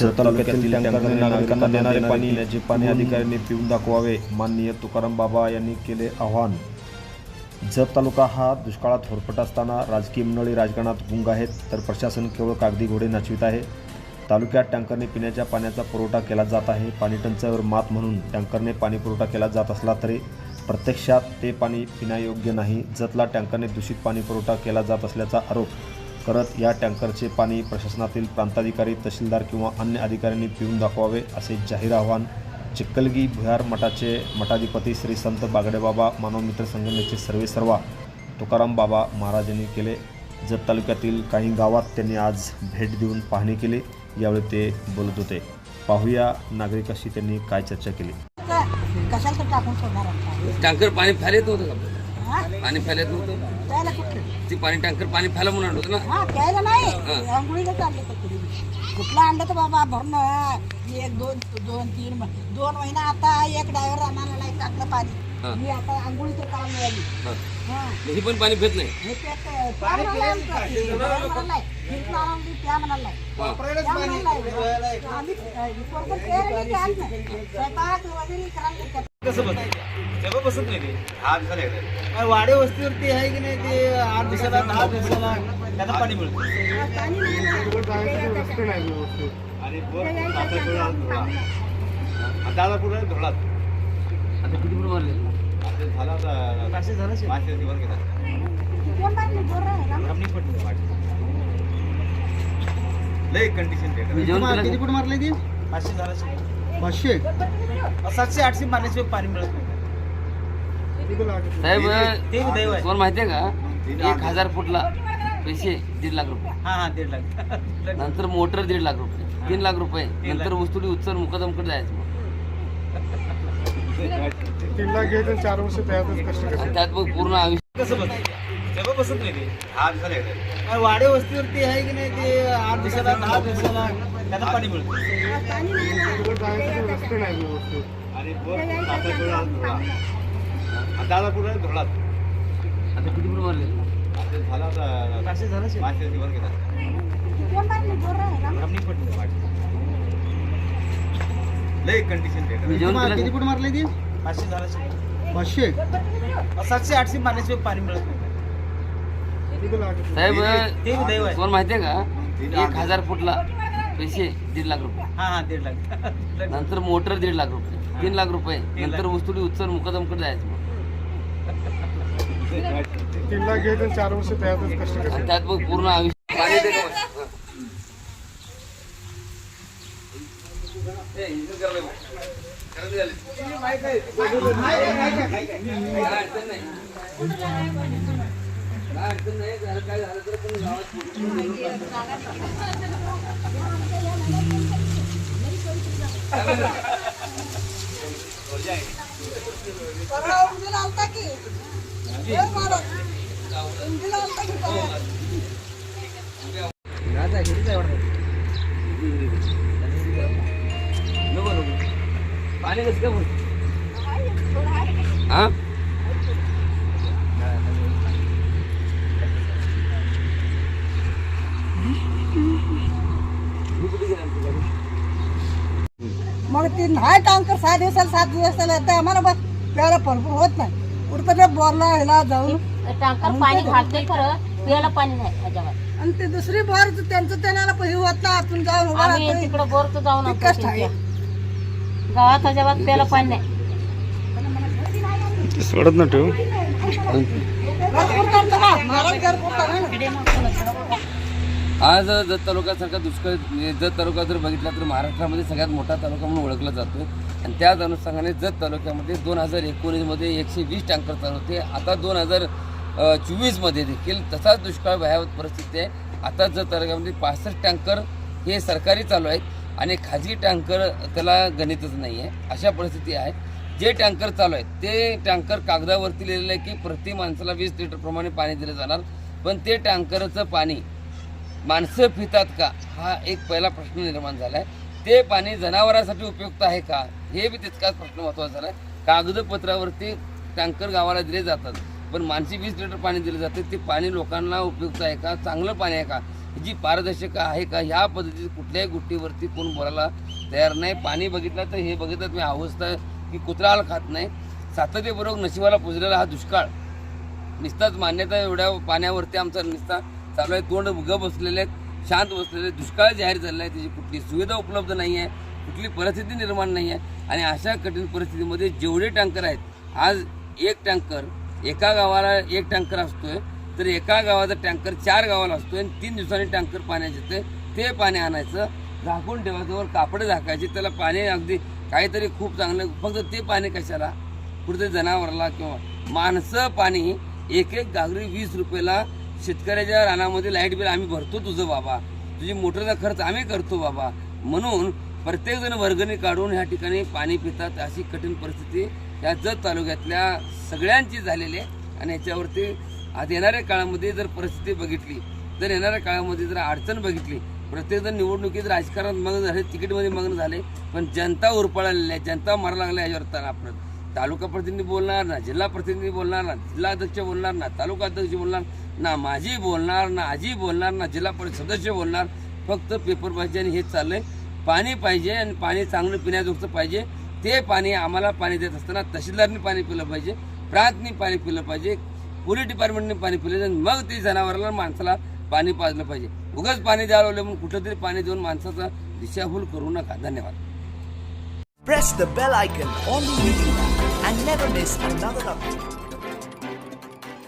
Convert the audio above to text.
जत तालुक्यातील टँकरने नागरिकांना देणारे पाणी पिण्याचे पाणी अधिकाऱ्यांनी पिऊन दाखवावे माननीय तुकाराम बाबा यांनी केले आवाहन. जत तालुका हा दुष्काळात होरपट असताना राजकीय मंडळी राजकारणात गुंग आहेत तर प्रशासन केवळ कागदी घोडे नाचवित आहे. तालुक्यात टँकरने पिण्याच्या पाण्याचा पुरवठा केला जात आहे. पाणी टंचाईवर मात म्हणून टँकरने पाणी पुरवठा केला जात असला तरी प्रत्यक्षात ते पाणी पिण्यायोग्य नाही. जतला टँकरने दूषित पाणी पुरवठा केला जात असल्याचा आरोप करत या टँकरचे पाणी प्रशासनातील प्रांताधिकारी तहसीलदार किंवा अन्य अधिकाऱ्यांनी पिऊन दाखवावे असे जाहीर आवाहन चिक्कलगी भुयार मठाचे मठाधिपती श्री संत बागडेबाबा मानवमित्र संघटनेचे सर्वेसर्वा तुकाराम बाबा महाराजांनी केले. जत तालुक्यातील काही गावात त्यांनी आज भेट देऊन पाहणी केली. यावेळी ते बोलत होते. पाहूया नागरिकाशी त्यांनी काय चर्चा केली. कशाला टाकून टँकर पाणी फॅल येत नव्हतं का? पाणी फॅल येत नव्हतं ती पाणी टँकर पाणी फॅला म्हणून आणत होतं ना हा प्यायला नाही चालले कुठलं आणलं तर बाबा भरणं एक दोन दोन तीन म- दोन महिना आता एक ड्रायव्हर आम्हाला नाही टाकलं हा. पाणी मी आता आंघोळीचं काम मिळाली हा. हा ही पण पाणी फेत नाही हे पेट प्या म्हणाला आमचं. प्या म्हणाला नाही. फिरकून आला प्या म्हणाला नाही. हा. प्या म्हणाला नाही. आम्ही अ, पोरगं प्यायला नाही, प्यायला नाही. स्वयंपाक वगैरे करायला नाही. कसं बसत तेव्हा बसत नाही ते दहा दिवसाला एकदा वाडे वस्तीवरती आहे की नाही ते आठ दिवसाला दहा दिवसाला त्यांना पाणी मिळतं पाणी नाही ना. आणि बोर सातारपुरा धुळा आता किती फूट मारले आता झाला आता पाचशे झालं असेल. पाचशे दिवस गेला कोण बांधली? आहे? रमणी लय कंडिशन मी जेवण केलं किती का? फूट मारले ते पाचशे झाला असेल. पाचशे सातशे आठशे मारल्याशिवाय पाणी मिळत नाही. साहेब ते दैव आहे. तुम्हाला माहितीये का? एक हजार फुटला पैसे दीड लाख रुपये. हा हा दीड लाख. नंतर मोटर दीड लाख रुपये. तीन लाख रुपये. तीन नंतर. उस्तुडी उच्चर मुकदमकडे जायचं मग. तीन लाख घ्यायचं चार वर्ष त्यातच कष्ट करायचे. आणि त्यात मग पूर्ण आयुष्य. कसं बसत तेव्हा बसत नाही ते. वाडे वस्तीवरती आहे की नाही ते? आठ दिवसाला दहा दिवसाला. त्यांना पाणी मिळतं. आणि आणि दादापूर धुळात आता किती मारले झाला आता पाचशे झाला पाचशे दिवस गेला. लय कंडिशन किती मारले ते? पाचशे झाला असेल. पाचशे? सातशे आठशे मारल्याशिवाय पाणी मिळत नाही. साहेब माहितीये का? एक हजार फुटला. पैसे दीड लाख रुपये. हा हा दीड लाख. नंतर मोटर दीड लाख रुपये. तीन लाख रुपये. तीन नंतर लाख. उस्तुडी उच्चर मुकदमकडे जायचं मग. तीन लाख घ्यायचं चार वर्ष त्यातच कष्ट आणि करायचे. त्यात मग पूर्ण आयुष्य पाणी दे का मला? ए, पाणी गावात काय हा मारत. उंदीर आलता की परवा? नको नको पाणी कसं काय बोल हा मी कुठे गेला तुझा मग ती नाही टँकर सहा दिवसाला सात दिवसाला येतं. आम्हाला बस प्यायला भरपूर होत नाही. कुठं ते बोरला ह्याला जाऊन टँकर पाणी घालते खरं पियाला पाणी नाही अजिबात आणि ते दुसरी बोर त्यांचं त्यांना पैसे होत नाही आपण जाऊन उभा आम्ही. तिकडं बोरचं जाऊन आणतो कष्ट आहे. गावात अजिबात प्यायला पाणी नाही. सोडत ना ठेव. महाराज ना. आज जत तालुक्यासारखा दुष्काळ म्हणजे जत तालुका जर बघितला तर महाराष्ट्रामध्ये सगळ्यात मोठा तालुका म्हणून ओळखला जातो आणि त्याच अनुषंगाने जत तालुक्यामध्ये दोन हजार एकोणीसमध्ये एकशे वीस टँकर चालू होते. आता दोन हजार चोवीसमध्ये देखील तसाच दुष्काळ भयावह परिस्थिती आहे. आता जत तालुक्यामध्ये पासष्ट टँकर हे सरकारी चालू आहेत आणि खाजगी टँकर त्याला गणितच नाही आहे अशा परिस्थिती आहे. जे टँकर चालू आहेत ते टँकर कागदावरती लिहिलेलं आहे की प्रति माणसाला वीस लिटरप्रमाणे पाणी दिलं जाणार. पण ते टँकरचं पाणी माणसं पितात का? हा एक पहिला प्रश्न निर्माण झाला आहे ते पाणी जनावरांसाठी उपयुक्त आहे का? हे बी तितकाच प्रश्न महत्त्वाचा झाला आहे कागदपत्रावरती टँकर गावाला दिले जातात पण माणसे वीस लिटर पाणी दिले जाते. ते पाणी लोकांना उपयुक्त आहे का? चांगलं पाणी आहे का? जी पारदर्शक आहे का? ह्या पद्धतीची कुठल्याही गोष्टीवरती कोण बोलायला तयार नाही. पाणी बघितलं तर हे बघितलं मी अवस्था की कुत्रा खात नाही. सातत्यपूर्वक नशिबाला पुजलेला हा दुष्काळ. निस्ताच मान्यता एवढ्या पाण्यावरती आमचा निस्ता चालू आहे तोंड ग बसलेले आहेत शांत बसलेले आहेत. दुष्काळ जाहीर झालेला आहे त्याची कुठली सुविधा उपलब्ध नाही आहे कुठली परिस्थिती निर्माण नाही आहे आणि अशा कठीण परिस्थितीमध्ये जेवढे टँकर आहेत आज एक टँकर एका गावाला एक टँकर असतोय तर एका गावाचा टँकर चार गावाला असतोय आणि तीन दिवसांनी टँकर पाण्याचे येते ते पाणी आणायचं झाकून ठेवायचं वर झाकायचे त्याला पाणी अगदी काहीतरी खूप चांगलं फक्त ते पाणी कशाला कुठेतरी जनावराला किंवा माणसं पाणी एक एक घागरी वीस रुपयाला शेतकऱ्याच्या रानामध्ये लाइट बिल आम्ही भरतो तुझं बाबा. तुझी मोटरचा खर्च आम्ही करतो बाबा. म्हणून प्रत्येकजण वर्गणी काढून ह्या ठिकाणी पाणी पितात अशी कठीण परिस्थिती या जत तालुक्यातल्या सगळ्यांची झालेली आहे. आणि याच्यावरती आज येणाऱ्या काळामध्ये जर परिस्थिती बघितली जर येणाऱ्या काळामध्ये जर अडचण बघितली प्रत्येकजण निवडणुकीत राजकारणात मग्न झाले तिकीटमध्ये मग्न झाले पण जनता उरपळालेली आहे जनता मरा लागल्या याच्यावर ताण आपण तालुका प्रतिनिधी बोलणार ना जिल्हा प्रतिनिधी बोलणार ना जिल्हा अध्यक्ष बोलणार ना तालुका अध्यक्ष बोलणार ना माझी बोलणार ना आजी बोलणार ना जिल्हा परिषद सदस्य बोलणार. फक्त पेपर पाहिजे आणि हेच चाललंय. पाणी पाहिजे आणि पाणी चांगलं पिण्याजोगतं पाहिजे. ते पाणी आम्हाला पाणी देत असताना तहसीलदारनी पाणी पिलं पाहिजे प्रांतनी पाणी पिलं पाहिजे पोलीस डिपार्टमेंटने पाणी पिलं पाहिजे आणि मग ते जनावराला माणसाला पाणी पाजलं पाहिजे. उगाच पाणी द्यायला लावलं म्हणून कुठंतरी पाणी देऊन माणसाचा दिशाभूल करू नका. धन्यवाद. Press the bell icon on the YouTube and never miss another update.